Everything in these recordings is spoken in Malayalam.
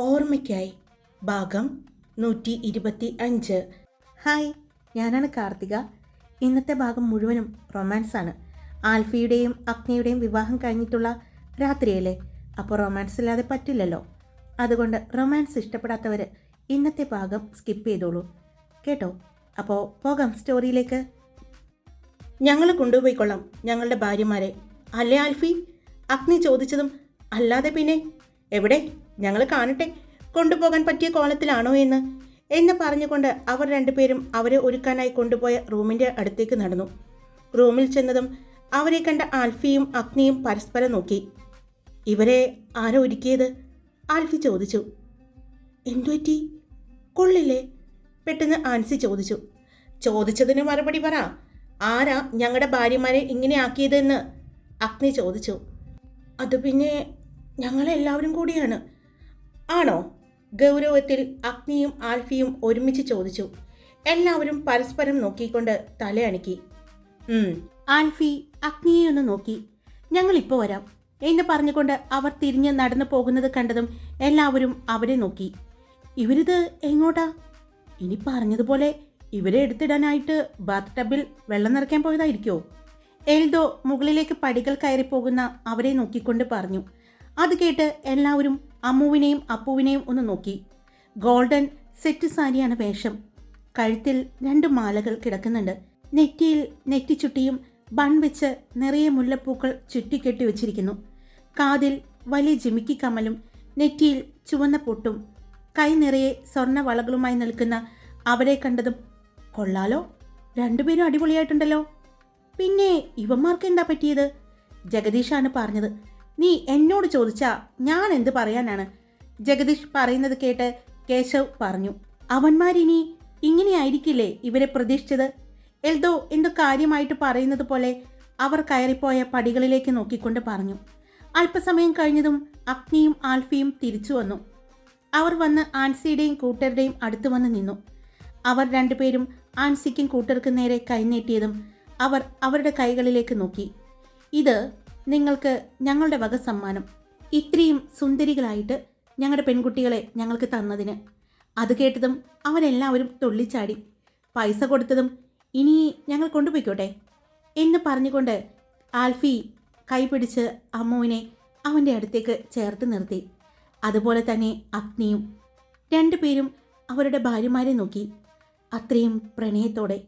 ഓർമ്മയ്ക്കായി. ഭാഗം നൂറ്റി ഇരുപത്തി അഞ്ച് ഹായ് ഞാനാണ് കാർത്തിക. ഇന്നത്തെ ഭാഗം മുഴുവനും റൊമാൻസാണ്. ആൽഫിയുടെയും അഗ്നിയുടെയും വിവാഹം കഴിഞ്ഞിട്ടുള്ള രാത്രിയല്ലേ? അപ്പോൾ റൊമാൻസ് ഇല്ലാതെ പറ്റില്ലല്ലോ? അതുകൊണ്ട് റൊമാൻസ് ഇഷ്ടപ്പെടാത്തവർ ഇന്നത്തെ ഭാഗം സ്കിപ്പ് ചെയ്തോളൂ. കേട്ടോ? അപ്പോൾ പോകാം സ്റ്റോറിയിലേക്ക്. ഞങ്ങൾ കൊണ്ടുപോയിക്കൊള്ളാം ഞങ്ങളുടെ ഭാര്യമാരെ. അല്ലേ ആൽഫി? അഗ്നി ചോദിച്ചതും അല്ലാതെ പിന്നെ? എവിടെ? ഞങ്ങൾ കാണട്ടെ. കൊണ്ടുപോകാൻ പറ്റിയ കോലത്തിലാണോ എന്ന്. എന്ന് പറഞ്ഞുകൊണ്ട് അവർ രണ്ടുപേരും അവരെ ഒരുക്കാനായി കൊണ്ടുപോയ റൂമിന്റെ അടുത്തേക്ക് നടന്നു. റൂമിൽ ചെന്നതും അവരെ കണ്ട ആൽഫിയും അഗ്നിയും പരസ്പരം നോക്കി. ഇവരെ ആരോ ഒരുക്കിയത്? ആൽഫി ചോദിച്ചു. എന്തുപറ്റി കൊള്ളില്ലേ? പെട്ടെന്ന് ആൻസി ചോദിച്ചു. ചോദിച്ചതിന് മറുപടി പറ. ആരാ ഞങ്ങളുടെ ഭാര്യമാരെ ഇങ്ങനെ ആക്കിയതെന്ന്? അഗ്നി ചോദിച്ചു. അത് പിന്നെ ഞങ്ങളെല്ലാവരും കൂടിയാണ്. ആണോ? ഗൗരവത്തിൽ അഗ്നിയും ആൽഫിയും ഒരുമിച്ച് ചോദിച്ചു. എല്ലാവരും പരസ്പരം നോക്കിക്കൊണ്ട് തലയണക്കി. ആൽഫി അഗ്നിയെ ഒന്ന് നോക്കി. ഞങ്ങളിപ്പോൾ വരാം. എന്ന് പറഞ്ഞുകൊണ്ട് അവർ തിരിഞ്ഞ് നടന്നു പോകുന്നത് കണ്ടതും എല്ലാവരും അവരെ നോക്കി. ഇവരിത് എങ്ങോട്ടാ? ഇനി പറഞ്ഞതുപോലെ ഇവരെ എടുത്തിടാനായിട്ട് ബാത്ത് ടബിൽ വെള്ളം നിറയ്ക്കാൻ പോയതായിരിക്കോ? എൽദോ മുകളിലേക്ക് പടികൾ കയറി പോകുന്ന അവരെ നോക്കിക്കൊണ്ട് പറഞ്ഞു. അത് കേട്ട് എല്ലാവരും അമ്മുവിനെയും അപ്പുവിനെയും ഒന്ന് നോക്കി. ഗോൾഡൻ സെറ്റ് സാരിയാണ് വേഷം. കഴുത്തിൽ രണ്ട് മാലകൾ കിടക്കുന്നുണ്ട്. നെറ്റിയിൽ നെറ്റിച്ചുട്ടിയും ബൺ വെച്ച് നിറയെ മുല്ലപ്പൂക്കൾ ചുറ്റിക്കെട്ടി വെച്ചിരിക്കുന്നു. കാതിൽ വലിയ ജിമിക്കി കമലും നെറ്റിയിൽ ചുവന്ന പൊട്ടും കൈ നിറയെ സ്വർണ വളകളുമായി നിൽക്കുന്ന അവരെ കണ്ടതും കൊള്ളാലോ രണ്ടുപേരും അടിപൊളിയായിട്ടുണ്ടല്ലോ. പിന്നെ ഇവന്മാർക്ക് എന്താ പറ്റിയത്? ജഗദീഷാണ് പറഞ്ഞത്. നീ എന്നോട് ചോദിച്ചാ ഞാൻ എന്ത് പറയാനാണ്? ജഗദീഷ് പറയുന്നത് കേട്ട് കേശവ് പറഞ്ഞു അവന്മാരിനി ഇങ്ങനെയായിരിക്കില്ലേ ഇവരെ പ്രതീക്ഷിച്ചത്? എൽദോ എന്തോ കാര്യമായിട്ട് പറയുന്നത് പോലെ അവർ കയറിപ്പോയ പടികളിലേക്ക് നോക്കിക്കൊണ്ട് പറഞ്ഞു. അല്പസമയം കഴിഞ്ഞതും അഗ്നിയും ആൽഫിയും തിരിച്ചു വന്നു. അവർ വന്ന് ആൻസിയുടെയും കൂട്ടരുടെയും അടുത്ത് വന്ന് നിന്നു. അവർ രണ്ടുപേരും ആൻസിക്കും കൂട്ടർക്കും നേരെ കൈനീട്ടിയതും അവർ അവരുടെ കൈകളിലേക്ക് നോക്കി. ഇത് നിങ്ങൾക്ക് ഞങ്ങളുടെ വക സമ്മാനം ഇത്രയും സുന്ദരികളായിട്ട് ഞങ്ങളുടെ പെൺകുട്ടികളെ ഞങ്ങൾക്ക് തന്നതിന്. അത് കേട്ടതും അവരെല്ലാവരും തുള്ളിച്ചാടി. പൈസ കൊടുത്തതും ഇനി ഞങ്ങൾ കൊണ്ടുപോയിക്കോട്ടെ? എന്ന് പറഞ്ഞുകൊണ്ട് ആൽഫി കൈപിടിച്ച് അമ്മുവിനെ അവന്റെ അടുത്തേക്ക് ചേർത്ത് നിർത്തി. അതുപോലെ തന്നെ അഗ്നിയും രണ്ടുപേരും അവരുടെ ഭാര്യമാരെ നോക്കി. അത്രയും പ്രണയത്തോടെ.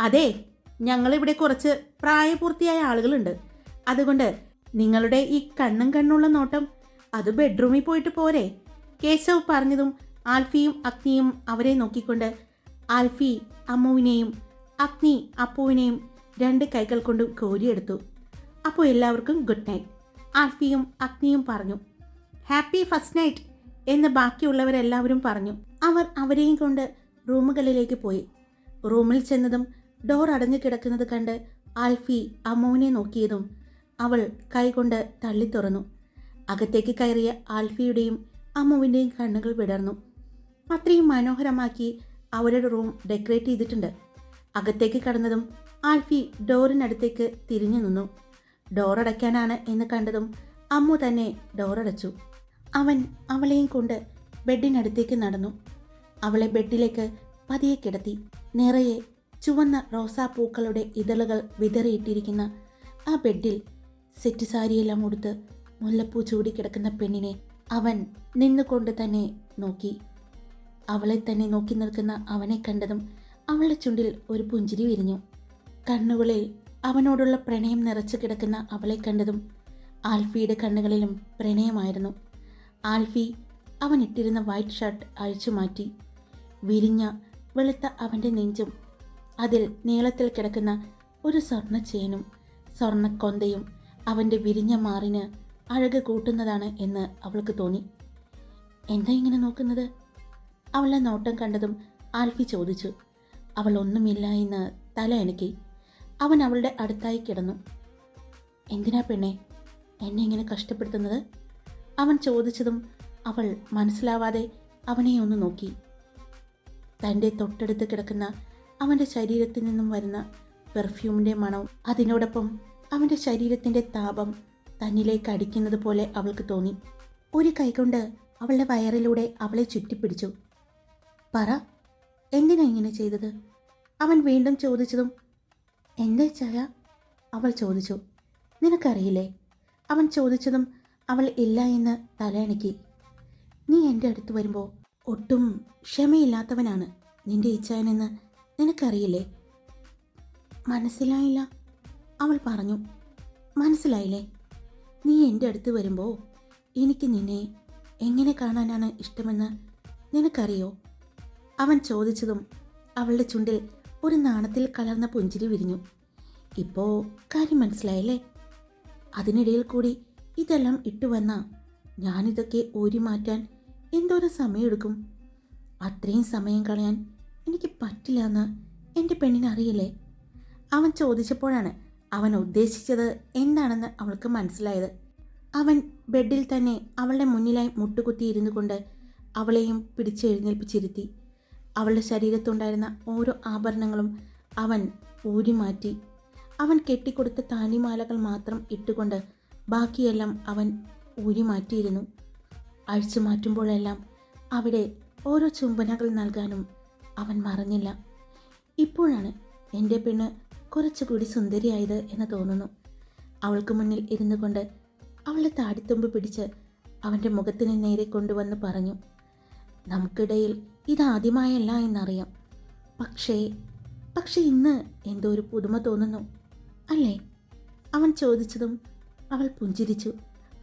അതെ ഞങ്ങളിവിടെ കുറച്ച് പ്രായപൂർത്തിയായ ആളുകളുണ്ട്. അതുകൊണ്ട് നിങ്ങളുടെ ഈ കണ്ണും കണ്ണുള്ള നോട്ടം അത് ബെഡ്റൂമിൽ പോയിട്ട് പോരെ. കേശവ് പറഞ്ഞതും ആൽഫിയും അഗ്നിയും അവരെ നോക്കിക്കൊണ്ട് ആൽഫി അമ്മുവിനെയും അഗ്നി അപ്പുവിനെയും രണ്ട് കൈകൾ കൊണ്ട് കോരിയെടുത്തു. അപ്പോൾ എല്ലാവർക്കും ഗുഡ് നൈറ്റ്. ആൽഫിയും അഗ്നിയും പറഞ്ഞു ഹാപ്പി ഫസ്റ്റ് നൈറ്റ് എന്ന് ബാക്കിയുള്ളവരെല്ലാവരും പറഞ്ഞു. അവർ അവരെയും കൊണ്ട് റൂമുകളിലേക്ക് പോയി. റൂമിൽ ചെന്നതും ഡോർ അടഞ്ഞു കിടക്കുന്നത് കണ്ട് ആൽഫി അമ്മുവിനെ നോക്കിയതും അവൾ കൈകൊണ്ട് തള്ളി തുറന്നു. അകത്തേക്ക് കയറിയ ആൽഫിയുടെയും അമ്മുവിന്റെയും കണ്ണുകൾ വിടർന്നു. അത്രയും മനോഹരമാക്കി അവരുടെ റൂം ഡെക്കറേറ്റ് ചെയ്തിട്ടുണ്ട്. അകത്തേക്ക് കടന്നതും ആൽഫി ഡോറിനടുത്തേക്ക് തിരിഞ്ഞു നിന്നു. ഡോറടയ്ക്കാനാണ് എന്ന് കണ്ടതും അമ്മു തന്നെ ഡോറടച്ചു അവൻ അവളെയും കൊണ്ട് ബെഡിനടുത്തേക്ക് നടന്നു. അവളെ ബെഡിലേക്ക് പതിയെ കിടത്തി. നിറയെ ചുവന്ന റോസാപ്പൂക്കളുടെ ഇതളുകൾ വിതറിയിട്ടിരിക്കുന്ന ആ ബെഡിൽ സെറ്റ് സാരിയെല്ലാം ഉടുത്ത് മുല്ലപ്പൂ ചൂടിക്കിടക്കുന്ന പെണ്ണിനെ അവൻ നിന്നുകൊണ്ട് തന്നെ നോക്കി. അവളെ തന്നെ നോക്കി നിൽക്കുന്ന അവനെ കണ്ടതും അവളുടെ ചുണ്ടിൽ ഒരു പുഞ്ചിരി വിരിഞ്ഞു. കണ്ണുകളിൽ അവനോടുള്ള പ്രണയം നിറച്ചു കിടക്കുന്ന അവളെ കണ്ടതും ആൽഫിയുടെ കണ്ണുകളിലും പ്രണയമായിരുന്നു. ആൽഫി അവൻ ഇട്ടിരുന്ന വൈറ്റ് ഷർട്ട് അഴിച്ചു മാറ്റി. വിരിഞ്ഞ വെളുത്ത അവന്റെ നെഞ്ചും അതിൽ നീളത്തിൽ കിടക്കുന്ന ഒരു സ്വർണ ചെയിനും സ്വർണക്കൊന്തയും അവന്റെ വിരിഞ്ഞ മാറിന് അഴക് കൂട്ടുന്നതാണ് എന്ന് അവൾക്ക് തോന്നി. എന്താ ഇങ്ങനെ നോക്കുന്നത്? അവളെ നോട്ടം കണ്ടതും ആൽഫി ചോദിച്ചു. അവൾ ഒന്നുമില്ല എന്ന് തല എണക്കി അവൻ അവളുടെ അടുത്തായി കിടന്നു. എന്തിനാ പെണ്ണെ എന്നെ ഇങ്ങനെ കഷ്ടപ്പെടുത്തുന്നത്? അവൻ ചോദിച്ചതും അവൾ മനസ്സിലാവാതെ അവനെ ഒന്ന് നോക്കി. തന്റെ തൊട്ടടുത്ത് കിടക്കുന്ന അവന്റെ ശരീരത്തിൽ നിന്നും വരുന്ന പെർഫ്യൂമിന്റെ മണവും അതിനോടൊപ്പം അവന്റെ ശരീരത്തിന്റെ താപം തന്നിലേക്ക് അടിക്കുന്നത് പോലെ അവൾക്ക് തോന്നി. ഒരു കൈകൊണ്ട് അവളുടെ വയറിലൂടെ അവളെ ചുറ്റിപ്പിടിച്ചു. പറ എന്തിനാ ഇങ്ങനെ ചെയ്തത്? അവൻ വീണ്ടും ചോദിച്ചതും എന്താ ചായ? അവൾ ചോദിച്ചു നിനക്കറിയില്ലേ? അവൻ ചോദിച്ചതും അവൾ ഇല്ല എന്ന് തലയണക്കി. നീ എന്റെ അടുത്ത് വരുമ്പോൾ ഒട്ടും ക്ഷമയില്ലാത്തവനാണ്. നിന്റെ ഇച്ഛാനെന്ന് നിനക്കറിയില്ലേ? മനസ്സിലായില്ല. അവൾ പറഞ്ഞു മനസ്സിലായില്ലേ? നീ എന്റെ അടുത്ത് വരുമ്പോൾ എനിക്ക് നിന്നെ എങ്ങനെ കാണാനാണ് ഇഷ്ടമെന്ന് നിനക്കറിയോ? അവൻ ചോദിച്ചതും അവളുടെ ചുണ്ടിൽ ഒരു നാണത്തിൽ കലർന്ന പുഞ്ചിരി വിരിഞ്ഞു. ഇപ്പോൾ കാര്യം മനസ്സിലായല്ലേ? അതിനിടയിൽ കൂടി ഇതെല്ലാം ഇട്ടുവന്ന ഞാനിതൊക്കെ ഊരി മാറ്റാൻ എന്തോരം സമയമെടുക്കും? അത്രയും സമയം കളയാൻ എനിക്ക് പറ്റില്ല എന്ന് എന്റെ പെണ്ണിനറിയില്ലേ അവൻ ചോദിച്ചപ്പോഴാണ് അവൻ ഉദ്ദേശിച്ചത് എന്താണെന്ന് അവൾക്ക് മനസ്സിലായത്. അവൻ ബെഡിൽ തന്നെ അവളുടെ മുന്നിലായി മുട്ടുകുത്തി ഇരുന്നു കൊണ്ട് അവളെയും പിടിച്ചെഴുന്നേൽപ്പിച്ചിരുത്തി. അവളുടെ ശരീരത്തുണ്ടായിരുന്ന ഓരോ ആഭരണങ്ങളും അവൻ ഊരിമാറ്റി. അവൻ കെട്ടിക്കൊടുത്ത താലിമാലകൾ മാത്രം ഇട്ടുകൊണ്ട് ബാക്കിയെല്ലാം അവൻ ഊരിമാറ്റിയിരുന്നു. അഴിച്ചു മാറ്റുമ്പോഴെല്ലാം അവിടെ ഓരോ ചുംബനകൾ നൽകാനും അവൻ മറന്നില്ല. ഇപ്പോഴാണ് എന്റെ പെണ്ണ് കുറച്ചുകൂടി സുന്ദരിയായത് എന്ന് തോന്നുന്നു. അവൾക്ക് മുന്നിൽ ഇരുന്നു കൊണ്ട് അവളുടെ താടിത്തുമ്പ് പിടിച്ച് അവന്റെ മുഖത്തിന് നേരെ കൊണ്ടുവന്ന് പറഞ്ഞു നമുക്കിടയിൽ ഇതാദ്യമായല്ല എന്നറിയാം. പക്ഷേ പക്ഷേ ഇന്ന് എന്തോ ഒരു പുതുമ തോന്നുന്നു അല്ലേ? അവൻ ചോദിച്ചതും അവൾ പുഞ്ചിരിച്ചു.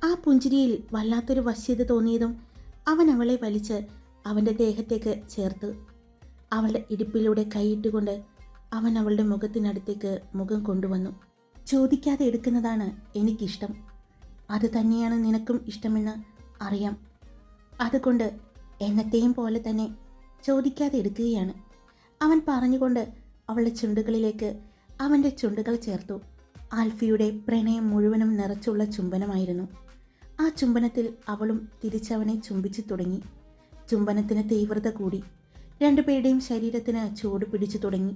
ആ പുഞ്ചിരിയിൽ വല്ലാത്തൊരു വശ്യത തോന്നിയതും അവൻ അവളെ വലിച്ച് അവന്റെ ദേഹത്തേക്ക് ചേർത്ത്. അവളുടെ ഇടുപ്പിലൂടെ കൈയിട്ടുകൊണ്ട് അവൻ അവളുടെ മുഖത്തിനടുത്തേക്ക് മുഖം കൊണ്ടുവന്നു. ചോദിക്കാതെ എടുക്കുന്നതാണ് എനിക്കിഷ്ടം. അത് തന്നെയാണ് നിനക്കും ഇഷ്ടമെന്ന് അറിയാം. അതുകൊണ്ട് എന്നത്തെയും പോലെ തന്നെ ചോദിക്കാതെ എടുക്കുകയാണ്. അവൻ പറഞ്ഞുകൊണ്ട് അവളുടെ ചുണ്ടുകളിലേക്ക് അവന്റെ ചുണ്ടുകൾ ചേർത്തു. ആൽഫിയുടെ പ്രണയം മുഴുവനും നിറച്ചുള്ള ചുംബനമായിരുന്നു. ആ ചുംബനത്തിൽ അവളും തിരിച്ചവനെ ചുംബിച്ചു തുടങ്ങി. ചുംബനത്തിന് തീവ്രത കൂടി. രണ്ടുപേരുടെയും ശരീരത്തിന് ചൂട് പിടിച്ചു തുടങ്ങി.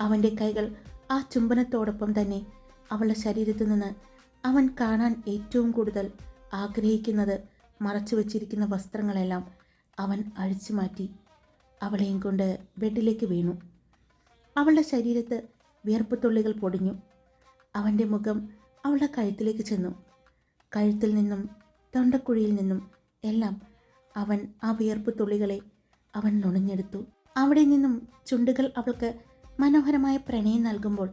അവന്റെ കൈകൾ ആ ചുംബനത്തോടൊപ്പം തന്നെ അവളുടെ ശരീരത്തു നിന്ന് അവൻ കാണാൻ ഏറ്റവും കൂടുതൽ ആഗ്രഹിക്കുന്നത് മറച്ചു വച്ചിരിക്കുന്ന വസ്ത്രങ്ങളെല്ലാം അവൻ അഴിച്ചു മാറ്റി അവളെയും കൊണ്ട് ബെഡിലേക്ക് വീണു. അവളുടെ ശരീരത്ത് വിയർപ്പ് തുള്ളികൾ പൊടിഞ്ഞു. അവന്റെ മുഖം അവളുടെ കഴുത്തിലേക്ക് ചെന്നു. കഴുത്തിൽ നിന്നും തൊണ്ടക്കുഴിയിൽ നിന്നും എല്ലാം അവൻ ആ വിയർപ്പ് തുള്ളികളെ അവൻ നുണഞ്ഞെടുത്തു. അവിടെ നിന്നും ചുണ്ടുകൾ അവൾക്ക് മനോഹരമായ പ്രണയം നൽകുമ്പോൾ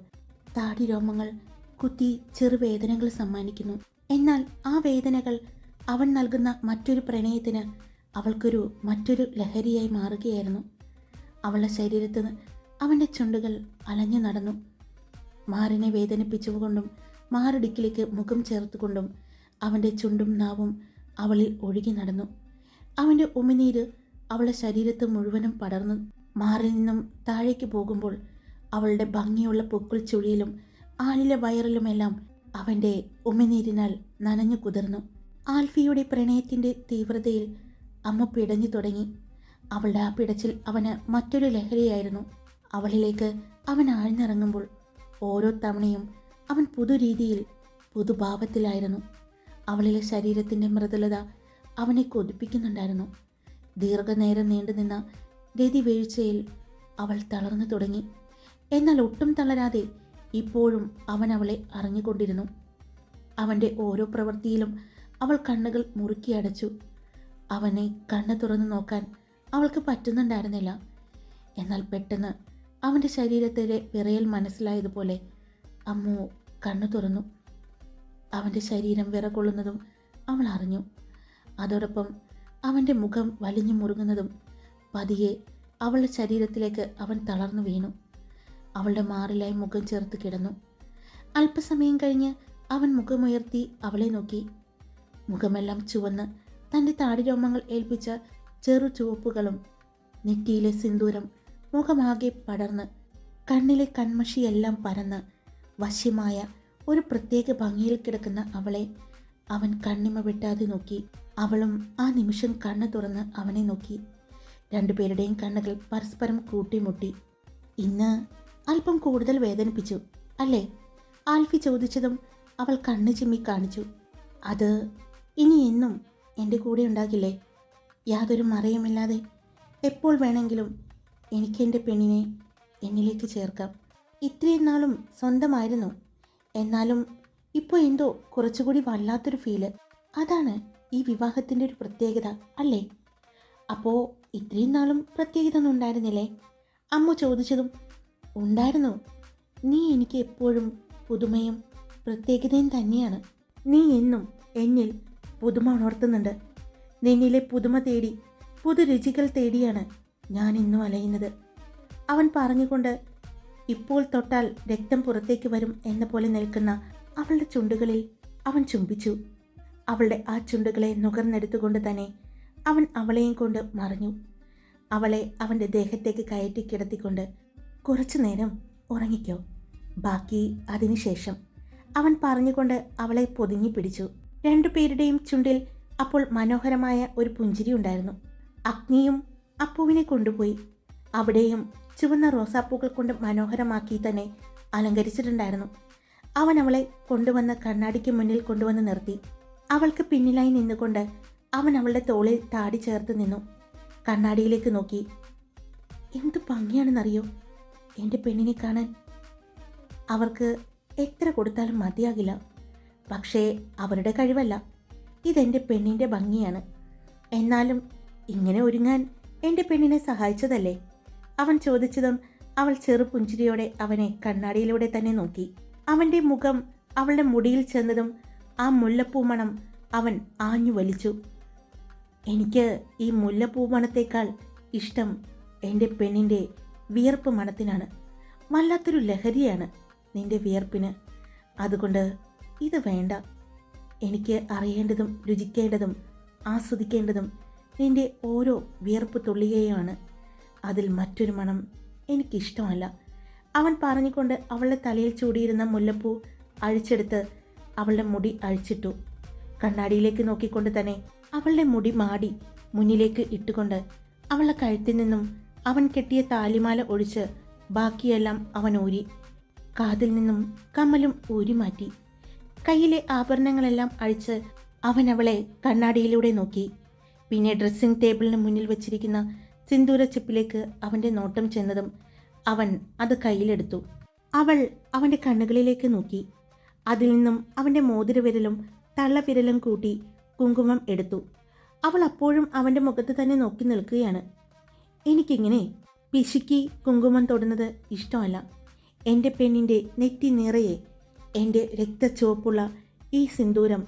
താടി രോമങ്ങൾ കുത്തി ചെറുവേദനകൾ സമ്മാനിക്കുന്നു. എന്നാൽ ആ വേദനകൾ അവൻ നൽകുന്ന മറ്റൊരു പ്രണയത്തിന് അവൾക്കൊരു മറ്റൊരു ലഹരിയായി മാറുകയായിരുന്നു. അവളുടെ ശരീരത്ത് അവന്റെ ചുണ്ടുകൾ അലഞ്ഞു നടന്നു. മാറിനെ വേദനിപ്പിച്ചുകൊണ്ടും മാറിടുക്കിലേക്ക് മുഖം ചേർത്തുകൊണ്ടും അവന്റെ ചുണ്ടും നാവും അവളിൽ ഒഴുകി നടന്നു. അവന്റെ ഉമിനീര് അവളുടെ ശരീരത്ത് മുഴുവനും പടർന്നു. മാറിൽ നിന്നും താഴേക്ക് പോകുമ്പോൾ അവളുടെ ഭംഗിയുള്ള പൊക്കിൾ ചുഴിയിലും ആലിലെ വയറിലുമെല്ലാം അവന്റെ ഉമിനീരിനാൽ നനഞ്ഞു കുതിർന്നു. ആൽഫിയുടെ പ്രണയത്തിന്റെ തീവ്രതയിൽ അമ്മ പിടഞ്ഞു തുടങ്ങി. അവളുടെ ആ പിടച്ചിൽ അവന് മറ്റൊരു ലഹരിയായിരുന്നു. അവളിലേക്ക് അവൻ ആഴ്ന്നിറങ്ങുമ്പോൾ ഓരോ തവണയും അവൻ പുതുരീതിയിൽ പുതുഭാവത്തിലായിരുന്നു. അവളിലെ ശരീരത്തിന്റെ മൃദുലത അവനെ കൊതിപ്പിക്കുന്നുണ്ടായിരുന്നു. ദീർഘനേരം നീണ്ടുനിന്ന രതി വീഴ്ചയിൽ അവൾ തളർന്നു തുടങ്ങി. എന്നാൽ ഒട്ടും തളരാതെ ഇപ്പോഴും അവൻ അവളെ അറിഞ്ഞുകൊണ്ടിരുന്നു. അവന്റെ ഓരോ പ്രവൃത്തിയിലും അവൾ കണ്ണുകൾ മുറുക്കി അടച്ചു. അവനെ കണ്ണ് തുറന്നു നോക്കാൻ അവൾക്ക് പറ്റുന്നുണ്ടായിരുന്നില്ല. എന്നാൽ പെട്ടെന്ന് അവന്റെ ശരീരത്തിലെ വിറയൽ മനസ്സിലായതുപോലെ അമ്മു കണ്ണു തുറന്നു. അവന്റെ ശരീരം വിറകൊള്ളുന്നതും അവൾ അറിഞ്ഞു. അതോടൊപ്പം അവന്റെ മുഖം വലിഞ്ഞു മുറുകുന്നതും പതിയെ അവളുടെ ശരീരത്തിലേക്ക് അവൻ തളർന്നു വീണു. അവളുടെ മാറിലായി മുഖം ചേർത്ത് കിടന്നു. അല്പസമയം കഴിഞ്ഞ് അവൻ മുഖമുയർത്തി അവളെ നോക്കി. മുഖമെല്ലാം ചുവന്ന് തന്റെ താടിരോമങ്ങൾ ഏൽപ്പിച്ച ചെറു ചുവപ്പുകളും നെറ്റിയിലെ സിന്ദൂരം മുഖമാകെ പടർന്ന് കണ്ണിലെ കൺമഷിയെല്ലാം പരന്ന് വശ്യമായ ഒരു പ്രത്യേക ഭംഗിയിൽ കിടക്കുന്ന അവളെ അവൻ കണ്ണിമ വെട്ടാതെ നോക്കി. അവളും ആ നിമിഷം കണ്ണ് തുറന്ന് അവനെ നോക്കി. രണ്ടുപേരുടെയും കണ്ണുകൾ പരസ്പരം കൂട്ടിമുട്ടി. ഇന്ന് അല്പം കൂടുതൽ വേദനിപ്പിച്ചു. അല്ലേ? ആൽഫി ചോദിച്ചതും അവൾ കണ്ണു ചിമ്മി കാണിച്ചു. അത് ഇനി എന്നും എന്റെ കൂടെ ഉണ്ടാകില്ലേ? യാതൊരു മറയുമില്ലാതെ എപ്പോൾ വേണമെങ്കിലും എനിക്കെന്റെ പെണ്ണിനെ എന്നിലേക്ക് ചേർക്കാം. ഇത്രയും നാളും സ്വന്തമായിരുന്നു. എന്നാലും ഇപ്പോൾ എന്തോ കുറച്ചുകൂടി വല്ലാത്തൊരു ഫീൽ അതാണ് ഈ വിവാഹത്തിന്റെ ഒരു പ്രത്യേകത അല്ലേ? അപ്പോൾ ഇത്രയും നാളും പ്രത്യേകത ഒന്നും ഉണ്ടായിരുന്നില്ലേ? അമ്മ ചോദിച്ചതും ഉണ്ടായിരുന്നു. നീ എനിക്ക് എപ്പോഴും പുതുമയും പ്രത്യേകതയും തന്നെയാണ്. നീ എന്നും എന്നിൽ പുതുമ ഉണർത്തുന്നുണ്ട്. നിന്നിലെ പുതുമ തേടി പുതു പുതുരുചികൾ തേടിയാണ് ഞാൻ ഇന്നും അലയുന്നത്. അവൻ പറഞ്ഞുകൊണ്ട് ഇപ്പോൾ തൊട്ടാൽ രക്തം പുറത്തേക്ക് വരും എന്ന പോലെ നിൽക്കുന്ന അവളുടെ ചുണ്ടുകളിൽ അവൻ ചുംബിച്ചു. അവളുടെ ആ ചുണ്ടുകളെ നുകർന്നെടുത്തുകൊണ്ട് തന്നെ അവൻ അവളെയും കൊണ്ട് മറിഞ്ഞു. അവളെ അവന്റെ ദേഹത്തേക്ക് കയറ്റി കിടത്തിക്കൊണ്ട് കുറച്ചു നേരം ഉറങ്ങിക്കോ. ബാക്കി അതിനുശേഷം അവൻ പറഞ്ഞുകൊണ്ട് അവളെ പൊതിഞ്ഞു പിടിച്ചു. രണ്ടുപേരുടെയും ചുണ്ടിൽ അപ്പോൾ മനോഹരമായ ഒരു പുഞ്ചിരി ഉണ്ടായിരുന്നു. അഗ്നിയും അപ്പുവിനെ കൊണ്ടുപോയി. അവിടെയും ചുവന്ന റോസാപ്പൂക്കൾ കൊണ്ട് മനോഹരമാക്കി തന്നെ അലങ്കരിച്ചിട്ടുണ്ടായിരുന്നു. അവൻ അവളെ കൊണ്ടുവന്ന് കണ്ണാടിക്ക് മുന്നിൽ കൊണ്ടുവന്ന് നിർത്തി. അവൾക്ക് പിന്നിലായി നിന്നുകൊണ്ട് അവൻ അവളുടെ തോളിൽ താടി ചേർത്ത് നിന്നു. കണ്ണാടിയിലേക്ക് നോക്കി. എന്തു ഭംഗിയാണെന്നറിയോ? എന്റെ പെണ്ണിനെ കാണാൻ അവർക്ക് എത്ര കൊടുത്താലും മതിയാകില്ല. പക്ഷേ അവരുടെ കഴിവല്ല. ഇതെന്റെ പെണ്ണിന്റെ ഭംഗിയാണ്. എന്നാലും ഇങ്ങനെ ഒരുങ്ങാൻ എന്റെ പെണ്ണിനെ സഹായിച്ചതല്ലേ? അവൻ ചോദിച്ചതും അവൾ ചെറുപുഞ്ചിരിയോടെ അവനെ കണ്ണാടിയിലൂടെ തന്നെ നോക്കി. അവന്റെ മുഖം അവളുടെ മുടിയിൽ ചെന്നതും ആ മുല്ലപ്പൂമണം അവൻ ആഞ്ഞു വലിച്ചു. എനിക്ക് ഈ മുല്ലപ്പൂമണത്തേക്കാൾ ഇഷ്ടം എന്റെ പെണ്ണിന്റെ വിയർപ്പ് മണത്തിനാണ്. വല്ലാത്തൊരു ലഹരിയാണ് നിന്റെ വിയർപ്പിന്. അതുകൊണ്ട് ഇത് വേണ്ട. എനിക്ക് അറിയേണ്ടതും രുചിക്കേണ്ടതും ആസ്വദിക്കേണ്ടതും നിന്റെ ഓരോ വിയർപ്പ് തുള്ളികയാണ് അതിൽ മറ്റൊരു മണം എനിക്കിഷ്ടമല്ല. അവൻ പറഞ്ഞുകൊണ്ട് അവളുടെ തലയിൽ ചൂടിയിരുന്ന മുല്ലപ്പൂ അഴിച്ചെടുത്ത് അവളുടെ മുടി അഴിച്ചിട്ടു. കണ്ണാടിയിലേക്ക് നോക്കിക്കൊണ്ട് തന്നെ അവളുടെ മുടി മാടി മുന്നിലേക്ക് ഇട്ടുകൊണ്ട് അവളുടെ കഴുത്തിൽ നിന്നും അവൻ കെട്ടിയ താലിമാല ഒഴിച്ച് ബാക്കിയെല്ലാം അവൻ ഊരി കാതിൽ നിന്നും കമ്മലും ഊരി മാറ്റി. കയ്യിലെ ആഭരണങ്ങളെല്ലാം അഴിച്ച് അവൻ അവളെ കണ്ണാടിയിലൂടെ നോക്കി. പിന്നെ ഡ്രസ്സിംഗ് ടേബിളിന് മുന്നിൽ വച്ചിരിക്കുന്ന സിന്ദൂര ചിപ്പിലേക്ക് അവന്റെ നോട്ടം ചെന്നതും അവൻ അത് കയ്യിലെടുത്തു. അവൾ അവന്റെ കണ്ണുകളിലേക്ക് നോക്കി. അതിൽ നിന്നും അവന്റെ മോതിരവിരലും തള്ളവിരലും കൂട്ടി കുങ്കുമം എടുത്തു. അവൾ അപ്പോഴും അവന്റെ മുഖത്ത് തന്നെ നോക്കി നിൽക്കുകയാണ്. എനിക്കിങ്ങനെ പിശുക്കി കുങ്കുമം തൊടുന്നത് ഇഷ്ടമല്ല. എന്റെ പെണ്ണിന്റെ നെറ്റി നിറയെ എന്റെ രക്തച്ചുവപ്പുള്ള ഈ സിന്ദൂരം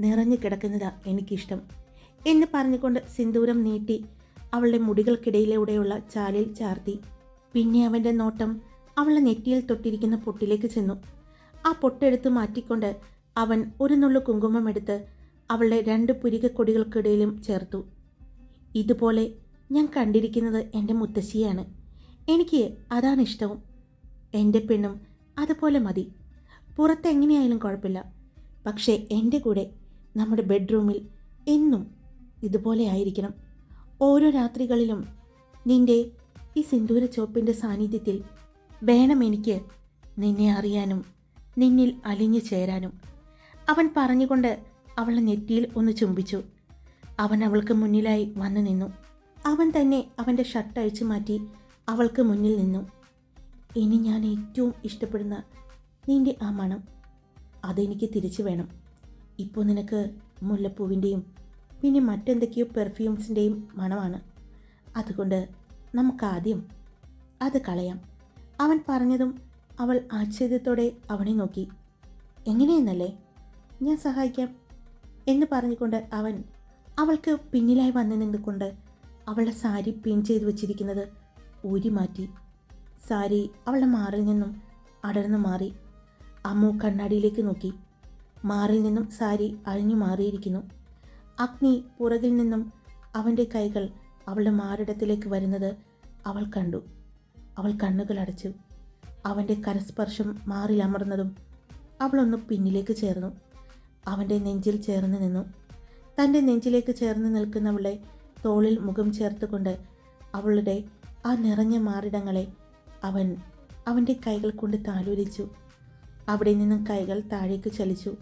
നിറഞ്ഞു കിടക്കുന്നതാ എനിക്കിഷ്ടം എന്ന് പറഞ്ഞുകൊണ്ട് സിന്ദൂരം നീട്ടി അവളുടെ മുടികൾക്കിടയിലൂടെയുള്ള ചാലിൽ ചാർത്തി. പിന്നെ അവന്റെ നോട്ടം അവളെ നെറ്റിയിൽ തൊട്ടിരിക്കുന്ന പൊട്ടിലേക്ക് ചെന്നു. ആ പൊട്ടെടുത്ത് മാറ്റിക്കൊണ്ട് അവൻ ഒരു നുള്ളു കുങ്കുമം എടുത്ത് അവളുടെ രണ്ട് പുരികക്കൊടികൾക്കിടയിലും ചേർത്തു. ഇതുപോലെ ഞാൻ കണ്ടിരിക്കുന്നത് എന്റെ മുത്തശ്ശിയാണ്. എനിക്ക് അതാണ് ഇഷ്ടവും എന്റെ പെണ്ണും അതുപോലെ മതി. പുറത്തെങ്ങനെയായാലും കുഴപ്പമില്ല. പക്ഷേ എന്റെ കൂടെ നമ്മുടെ ബെഡ്റൂമിൽ എന്നും ഇതുപോലെ ആയിരിക്കണം. ഓരോ രാത്രികളിലും നിന്റെ ഈ സിന്ദൂര ചോപ്പിന്റെ സാന്നിധ്യത്തിൽ വേണം എനിക്ക് നിന്നെ അറിയാനും നിന്നിൽ അലിഞ്ഞു ചേരാനും. അവൻ പറഞ്ഞുകൊണ്ട് അവളെ നെറ്റിയിൽ ഒന്ന് ചുംബിച്ചു. അവൻ അവൾക്ക് മുന്നിലായി വന്നു നിന്നു. അവൻ തന്നെ അവന്റെ ഷർട്ട് അഴിച്ചു മാറ്റി അവൾക്ക് മുന്നിൽ നിന്നു. ഇനി ഞാൻ ഏറ്റവും ഇഷ്ടപ്പെടുന്ന നിന്റെ ആ മണം. അതെനിക്ക് തിരിച്ചു വേണം. ഇപ്പോൾ നിനക്ക് മുല്ലപ്പൂവിന്റെയും പിന്നെ മറ്റെന്തൊക്കെയോ പെർഫ്യൂംസിന്റെയും മണമാണ്. അതുകൊണ്ട് നമുക്കാദ്യം അത് കളയാം. അവൻ പറഞ്ഞതും അവൾ ആശ്ചര്യത്തോടെ അവനെ നോക്കി. എങ്ങനെയെന്നല്ലേ? ഞാൻ സഹായിക്കാം. എന്ന് പറഞ്ഞുകൊണ്ട് അവൻ അവൾക്ക് പിന്നിലായി വന്നു നിന്നുകൊണ്ട് അവളുടെ സാരി പിൻ ചെയ്ത് വെച്ചിരിക്കുന്നത് ഊരി മാറ്റി. സാരി അവളുടെ മാറിൽ നിന്നും അടർന്നു മാറി. അമ്മു കണ്ണാടിയിലേക്ക് നോക്കി. മാറിൽ നിന്നും സാരി അഴിഞ്ഞു മാറിയിരിക്കുന്നു. അഗ്നി പുറകിൽ നിന്നും അവന്റെ കൈകൾ അവളുടെ മാറിടത്തിലേക്ക് വരുന്നത് അവൾ കണ്ടു. അവൾ കണ്ണുകൾ അടച്ചു. അവന്റെ കരസ്പർശം മാറിൽ അമർന്നതും അവളൊന്ന് പിന്നിലേക്ക് ചേർന്നു. അവന്റെ നെഞ്ചിൽ ചേർന്ന് നിന്നു. തന്റെ നെഞ്ചിലേക്ക് ചേർന്ന് നിൽക്കുന്നവളെ തോളിൽ മുഖം ചേർത്തുകൊണ്ട് അവളുടെ ആ നിറഞ്ഞ മാറിടങ്ങളെ അവൻ അവന്റെ കൈകൾ കൊണ്ട് താലോലിച്ചു. അവിടെ നിന്നും കൈകൾ താഴേക്ക് ചലിച്ചു.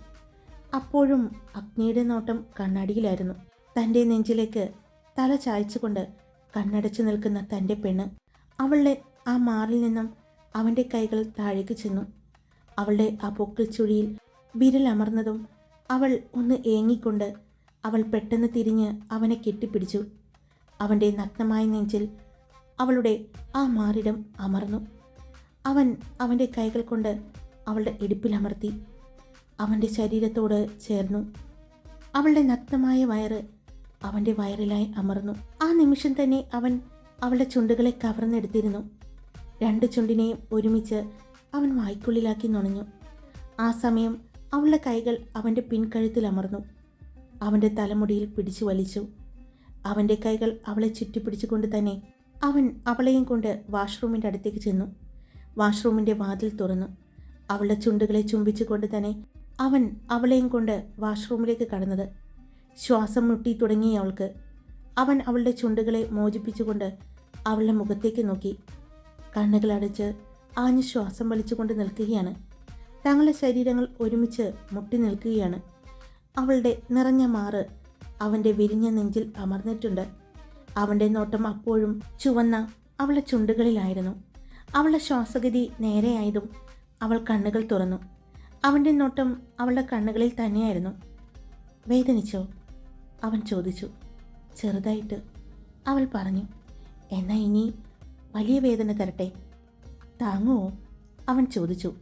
അപ്പോഴും അഗ്നിയുടെ നോട്ടം കണ്ണാടിയിലായിരുന്നു. തന്റെ നെഞ്ചിലേക്ക് തല ചായച്ചുകൊണ്ട് കണ്ണടച്ചു നിൽക്കുന്ന തന്റെ പെണ്ണ് അവളുടെ ആ മാറിൽ നിന്നും അവന്റെ കൈകൾ താഴേക്ക് ചെന്നു. അവളുടെ ആ പൊക്കിൾ ചുഴിയിൽ വിരലമർന്നതും അവൾ ഒന്ന് ഏങ്ങിക്കൊണ്ട് അവൾ പെട്ടെന്ന് തിരിഞ്ഞ് അവനെ കെട്ടിപ്പിടിച്ചു. അവന്റെ നഗ്നമായ നെഞ്ചിൽ അവളുടെ ആ മാറിടം അമർന്നു. അവൻ അവന്റെ കൈകൾ കൊണ്ട് അവളുടെ ഇടുപ്പിലമർത്തി അവന്റെ ശരീരത്തോട് ചേർന്നു. അവളുടെ നഗ്നമായ വയറ് അവന്റെ വയറിലായി അമർന്നു. ആ നിമിഷം തന്നെ അവൻ അവളുടെ ചുണ്ടുകളെ കവർന്നെടുത്തിരുന്നു. രണ്ട് ചുണ്ടിനെയും ഒരുമിച്ച് അവൻ വായ്ക്കുള്ളിലാക്കി നുണഞ്ഞു. ആ സമയം അവളുടെ കൈകൾ അവന്റെ പിൻകഴുത്തിൽ അമർന്നു. അവന്റെ തലമുടിയിൽ പിടിച്ചു വലിച്ചു. അവന്റെ കൈകൾ അവളെ ചുറ്റിപ്പിടിച്ചുകൊണ്ട് തന്നെ അവൻ അവളെയും കൊണ്ട് വാഷ്റൂമിന്റെ അടുത്തേക്ക് ചെന്നു. വാഷ്റൂമിന്റെ വാതിൽ തുറന്നു. അവളുടെ ചുണ്ടുകളെ ചുംബിച്ചുകൊണ്ട് തന്നെ അവൻ അവളെയും കൊണ്ട് വാഷ്റൂമിലേക്ക് കടന്നത്. ശ്വാസം മുട്ടി തുടങ്ങി അവൾക്ക്. അവൻ അവളുടെ ചുണ്ടുകളെ മോചിപ്പിച്ചുകൊണ്ട് അവളുടെ മുഖത്തേക്ക് നോക്കി. കണ്ണുകൾ അടച്ച് ആഞ്ഞ് ശ്വാസം വലിച്ചുകൊണ്ട് നിൽക്കുകയാണ്. തങ്ങളുടെ ശരീരങ്ങൾ ഒരുമിച്ച് മുട്ടി നിൽക്കുകയാണ്. അവളുടെ നിറഞ്ഞ മാറ് അവന്റെ വിരിഞ്ഞ നെഞ്ചിൽ അമർന്നിട്ടുണ്ട്. അവന്റെ നോട്ടം അപ്പോഴും ചുവന്ന അവളുടെ ചുണ്ടുകളിലായിരുന്നു. അവളുടെ ശ്വാസഗതി നേരെയായതും അവൾ കണ്ണുകൾ തുറന്നു. അവന്റെ നോട്ടം അവളുടെ കണ്ണുകളിൽ തന്നെയായിരുന്നു. വേദനിച്ചോ? അവൻ ചോദിച്ചു. ചെറുതായിട്ട് അവൾ പറഞ്ഞു. എന്നാ ഇനി വലിയ വേദന തരട്ടെ. താങ്ങുമോ അവൻ ചോദിച്ചു.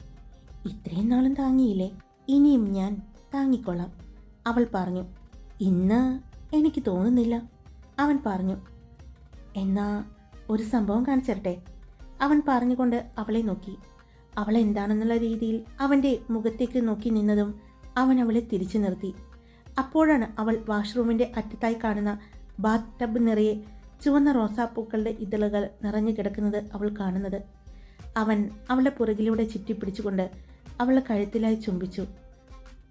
ഇത്രയും നാളും താങ്ങിയില്ലേ? ഇനിയും ഞാൻ താങ്ങിക്കൊള്ളാം. അവൾ പറഞ്ഞു ഇന്ന് എനിക്ക് തോന്നുന്നില്ല. അവൻ പറഞ്ഞു എന്നാ ഒരു സംഭവം കാണിച്ചരട്ടെ. അവൻ പറഞ്ഞുകൊണ്ട് അവളെ നോക്കി. അവൾ എന്താണെന്നുള്ള രീതിയിൽ അവന്റെ മുഖത്തേക്ക് നോക്കി നിന്നതും അവൻ അവളെ തിരിച്ചു നിർത്തി. അപ്പോഴാണ് അവൾ വാഷ്റൂമിന്റെ അറ്റത്തായി കാണുന്ന ബാത്ത് ടബ് നിറയെ ചുവന്ന റോസാപ്പൂക്കളുടെ ഇതളുകൾ നിറഞ്ഞു കിടക്കുന്നത് അവൾ കാണുന്നത്. അവൻ അവളുടെ പുറകിലൂടെ ചുറ്റിപ്പിടിച്ചുകൊണ്ട് അവളെ കഴുത്തിലായി ചുംബിച്ചു.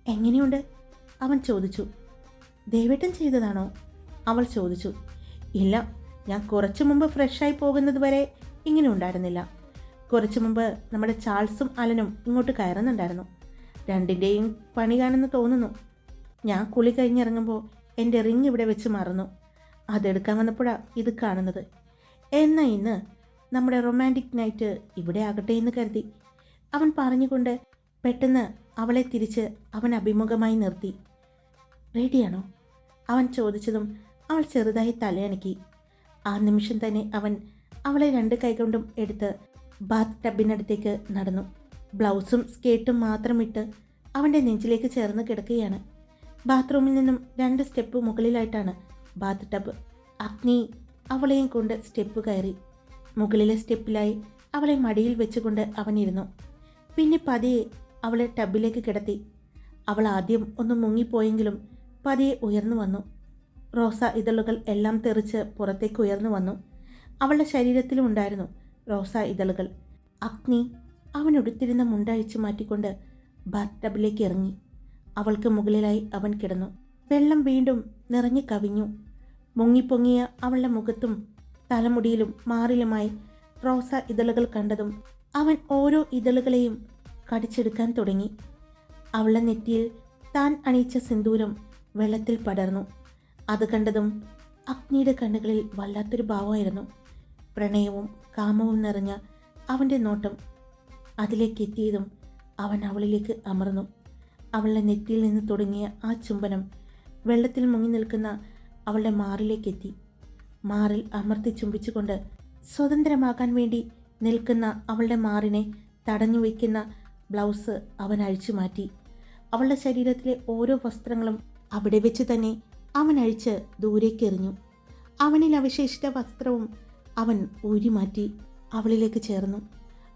എങ്ങനെയുണ്ട്? അവൻ ചോദിച്ചു ദേവേട്ടൻ ചെയ്തതാണോ? അവൾ ചോദിച്ചു ഇല്ല ഞാൻ കുറച്ചു മുമ്പ് ഫ്രഷായി പോകുന്നത് വരെ ഇങ്ങനെ ഉണ്ടായിരുന്നില്ല. കുറച്ചു മുമ്പ് നമ്മുടെ ചാൾസും അലനും ഇങ്ങോട്ട് കയറുന്നുണ്ടായിരുന്നു. രണ്ടിന്റെയും പണി കാണുന്നു തോന്നുന്നു. ഞാൻ കുളി കഴിഞ്ഞിറങ്ങുമ്പോൾ എന്റെ റിങ് ഇവിടെ വെച്ച് മറന്നു. അതെടുക്കാൻ വന്നപ്പോഴാണ് ഇത് കാണുന്നത്. എന്നാൽ ഇന്ന് നമ്മുടെ റൊമാന്റിക് നൈറ്റ് ഇവിടെ ആകട്ടെ എന്ന് കരുതി. അവൻ പറഞ്ഞുകൊണ്ട് പെട്ടെന്ന് അവളെ തിരിച്ച് അവൻ അഭിമുഖമായി നിർത്തി. റെഡിയാണോ? അവൻ ചോദിച്ചതും അവൾ ചെറുതായി തലയണക്കി ആ നിമിഷം തന്നെ അവൻ അവളെ രണ്ട് കൈകൊണ്ടും എടുത്ത് ബാത്ത് ടബിനടുത്തേക്ക് നടന്നു. ബ്ലൗസും സ്കേട്ടും മാത്രം ഇട്ട് അവന്റെ നെഞ്ചിലേക്ക് ചേർന്ന് കിടക്കുകയാണ്. ബാത്റൂമിൽ നിന്നും രണ്ട് സ്റ്റെപ്പ് മുകളിലായിട്ടാണ് ബാത്ത് ടബ്. അഗ്നി അവളെയും കൊണ്ട് സ്റ്റെപ്പ് കയറി. മുകളിലെ സ്റ്റെപ്പിലായി അവളെ മടിയിൽ വെച്ചുകൊണ്ട് അവനിരുന്നു പിന്നെ പതിയെ അവളെ ടബിലേക്ക് കിടത്തി. അവൾ ആദ്യം ഒന്ന് മുങ്ങിപ്പോയെങ്കിലും പതിയെ ഉയർന്നു വന്നു. റോസ ഇതളുകൾ എല്ലാം തെറിച്ച് പുറത്തേക്ക് ഉയർന്നു വന്നു. അവളുടെ ശരീരത്തിലും ഉണ്ടായിരുന്നു റോസ ഇതളുകൾ. അഗ്നി അവൻ ഉടുത്തിരുന്ന മുണ്ടഴിച്ചു മാറ്റിക്കൊണ്ട് ബാത്ത് ടബിലേക്ക് ഇറങ്ങി. അവൾക്ക് മുകളിലായി അവൻ കിടന്നു. വെള്ളം വീണ്ടും നിറഞ്ഞു കവിഞ്ഞു. മുങ്ങിപ്പൊങ്ങിയ അവളുടെ മുഖത്തും തലമുടിയിലും മാറിലുമായി റോസ ഇതളുകൾ കണ്ടതും അവൻ ഓരോ ഇതളുകളെയും കടിച്ചെടുക്കാൻ തുടങ്ങി. അവളുടെ നെറ്റിയിൽ താൻ അണിയിച്ച സിന്ദൂരം വെള്ളത്തിൽ പടർന്നു. അത് കണ്ടതും അഗ്നിയുടെ കണ്ണുകളിൽ വല്ലാത്തൊരു ഭാവമായിരുന്നു. പ്രണയവും കാമവും നിറഞ്ഞ അവന്റെ നോട്ടം അതിലേക്ക് എത്തിയതും അവൻ അവളിലേക്ക് അമർന്നു. അവളുടെ നെറ്റിയിൽ നിന്ന് തുടങ്ങിയ ആ ചുംബനം വെള്ളത്തിൽ മുങ്ങി നിൽക്കുന്ന അവളുടെ മാറിലേക്കെത്തി മാറിൽ അമർത്തി ചുംബിച്ചുകൊണ്ട് സ്വതന്ത്രമാകാൻ വേണ്ടി നിൽക്കുന്ന അവളുടെ മാറിനെ തടഞ്ഞു വയ്ക്കുന്ന ബ്ലൗസ് അവൻ അഴിച്ചു മാറ്റി. അവളുടെ ശരീരത്തിലെ ഓരോ വസ്ത്രങ്ങളും അവിടെ വെച്ച് തന്നെ അവൻ അഴിച്ച് ദൂരേക്കെറിഞ്ഞു അവനിൽ അവശേഷിച്ച വസ്ത്രവും അവൻ ഊരിമാറ്റി അവളിലേക്ക് ചേർന്നു.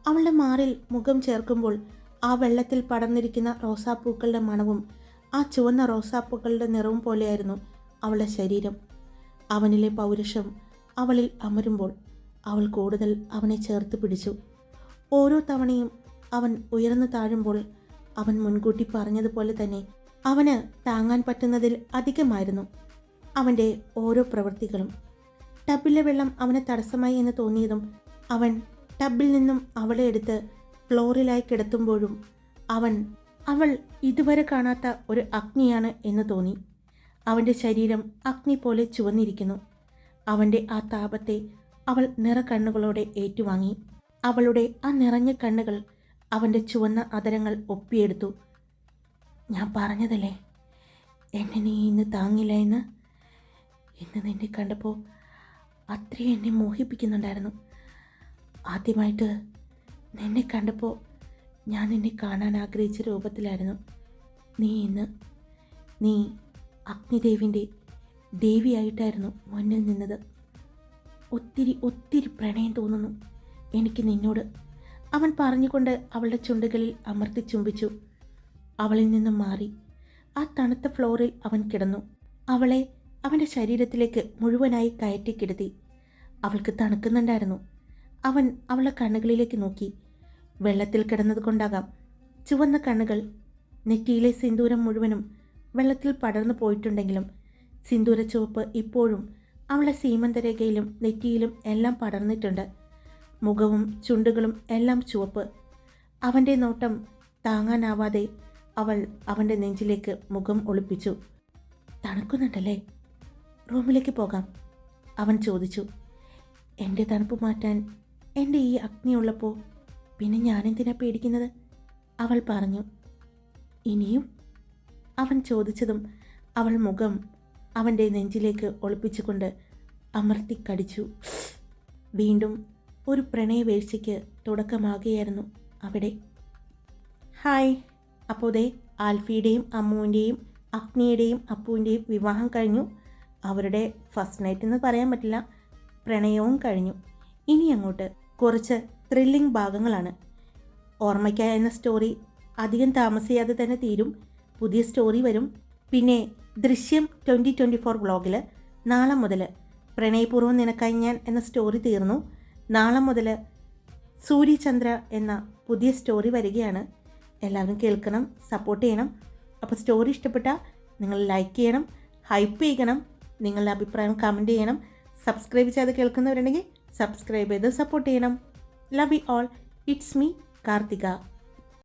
അവളുടെ മാറിൽ മുഖം ചേർക്കുമ്പോൾ ആ വെള്ളത്തിൽ പടർന്നിരിക്കുന്ന റോസാപ്പൂക്കളുടെ മണവും ആ ചുവന്ന റോസാപ്പൂക്കളുടെ നിറവും പോലെയായിരുന്നു അവളുടെ ശരീരം. അവനിലെ പൗരുഷം അവളിൽ അമരുമ്പോൾ അവൾ കൂടുതൽ അവനെ ചേർത്ത് പിടിച്ചു. ഓരോ തവണയും അവൻ ഉയർന്നു താഴുമ്പോൾ അവൻ മുൻകൂട്ടി പറഞ്ഞതുപോലെ തന്നെ അവന് താങ്ങാൻ പറ്റുന്നതിൽ അധികമായിരുന്നു അവന്റെ ഓരോ പ്രവൃത്തികളും. ടബിലെ വെള്ളം അവന് തടസ്സമായി എന്ന് തോന്നിയതും അവൻ ടബിൽ നിന്നും അവളെ എടുത്ത് ഫ്ലോറിലായി കിടത്തുമ്പോഴും അവൻ അവൾ ഇതുവരെ കാണാത്ത ഒരു അഗ്നിയാണ് എന്ന് തോന്നി. അവന്റെ ശരീരം അഗ്നി പോലെ ചുവന്നിരിക്കുന്നു. അവന്റെ ആ താപത്തെ അവൾ നിറ കണ്ണുകളോടെ ഏറ്റുവാങ്ങി. അവളുടെ ആ നിറഞ്ഞ കണ്ണുകൾ അവന്റെ ചുവന്ന അതരങ്ങൾ ഒപ്പിയെടുത്തു. ഞാൻ പറഞ്ഞതല്ലേ? എന്നെ നീ ഇന്ന് താങ്ങില്ല എന്ന്? ഇന്ന് നിന്നെ കണ്ടപ്പോൾ അത്രയും എന്നെ മോഹിപ്പിക്കുന്നുണ്ടായിരുന്നു. ആദ്യമായിട്ട് നിന്നെ കണ്ടപ്പോൾ ഞാൻ നിന്നെ കാണാൻ ആഗ്രഹിച്ച രൂപത്തിലായിരുന്നു. നീ ഇന്ന് നീ അഗ്നിദേവിന്റെ ദേവിയായിട്ടായിരുന്നു മുന്നിൽ നിന്നത്. ഒത്തിരി ഒത്തിരി പ്രണയം തോന്നുന്നു എനിക്ക് നിന്നോട്. അവൻ പറഞ്ഞുകൊണ്ട് അവളുടെ ചുണ്ടുകളിൽ അമർത്തി ചുംബിച്ചു. അവളിൽ നിന്നും മാറി. ആ തണുത്ത ഫ്ലോറിൽ അവൻ കിടന്നു. അവളെ അവന്റെ ശരീരത്തിലേക്ക് മുഴുവനായി കയറ്റി കിടത്തി. അവൾക്ക് തണുക്കുന്നുണ്ടായിരുന്നു. അവൻ അവളെ കണ്ണുകളിലേക്ക് നോക്കി. വെള്ളത്തിൽ കിടന്നതുകൊണ്ടാകാം ചുവന്ന കണ്ണുകൾ നെറ്റിയിലെ സിന്ദൂരം മുഴുവനും വെള്ളത്തിൽ പടർന്നു പോയിട്ടുണ്ടെങ്കിലും സിന്ദൂര ചുവപ്പ് ഇപ്പോഴും അവളെ സീമന്തരേഖയിലും നെറ്റിയിലും എല്ലാം പടർന്നിട്ടുണ്ട്. മുഖവും ചുണ്ടുകളും എല്ലാം ചുവപ്പ്. അവന്റെ നോട്ടം താങ്ങാനാവാതെ അവൾ അവന്റെ നെഞ്ചിലേക്ക് മുഖം ഒളിപ്പിച്ചു. തണുക്കുന്നുണ്ടല്ലേ? റൂമിലേക്ക് പോകാം. അവൻ ചോദിച്ചു. എന്റെ തണുപ്പ് മാറ്റാൻ എന്റെ ഈ അഗ്നി ഉള്ളപ്പോൾ പിന്നെ ഞാനെന്തിനാ പേടിക്കുന്നത്? അവൾ പറഞ്ഞു. ഇനിയും? അവൻ ചോദിച്ചതും അവൾ മുഖം അവന്റെ നെഞ്ചിലേക്ക് ഒളിപ്പിച്ചുകൊണ്ട് അമർത്തിക്കടിച്ചു. വീണ്ടും ഒരു പ്രണയവേഴ്ചയ്ക്ക് തുടക്കമാകുകയായിരുന്നു അവിടെ. ഹായ് അപ്പോൾ ദേ ആൽഫിയുടെയും അമ്മുവിന്റെയും അഗ്നിയുടെയും അപ്പുവിന്റെയും വിവാഹം കഴിഞ്ഞു. അവരുടെ ഫസ്റ്റ് നൈറ്റ് എന്ന് പറയാൻ പറ്റില്ല പ്രണയവും കഴിഞ്ഞു. ഇനി അങ്ങോട്ട് കുറച്ച് ത്രില്ലിംഗ് ഭാഗങ്ങളാണ്. ഓർമ്മയ്ക്കായ എന്ന സ്റ്റോറി അധികം താമസിയാതെ തന്നെ തീരും. പുതിയ സ്റ്റോറി വരും. പിന്നെ ദൃശ്യം ട്വന്റി ട്വന്റി ഫോർ വ്ളോഗിൽ നാളെ മുതൽ പ്രണയപൂർവം നിനക്കായി ഞാൻ എന്ന സ്റ്റോറി തീർന്നു. നാളെ മുതൽ സൂര്യചന്ദ്ര എന്ന പുതിയ സ്റ്റോറി വരികയാണ്. എല്ലാവരും കേൾക്കണം സപ്പോർട്ട് ചെയ്യണം. അപ്പോൾ സ്റ്റോറി ഇഷ്ടപ്പെട്ടാൽ നിങ്ങൾ ലൈക്ക് ചെയ്യണം ഹൈപ്പ് ചെയ്യണം നിങ്ങളുടെ അഭിപ്രായം കമന്റ് ചെയ്യണം. സബ്സ്ക്രൈബ് ചെയ്ത് കേൾക്കുന്നവരുണ്ടെങ്കിൽ സബ്സ്ക്രൈബ് ചെയ്ത് സപ്പോർട്ട് ചെയ്യണം. Love you all it's me Karthika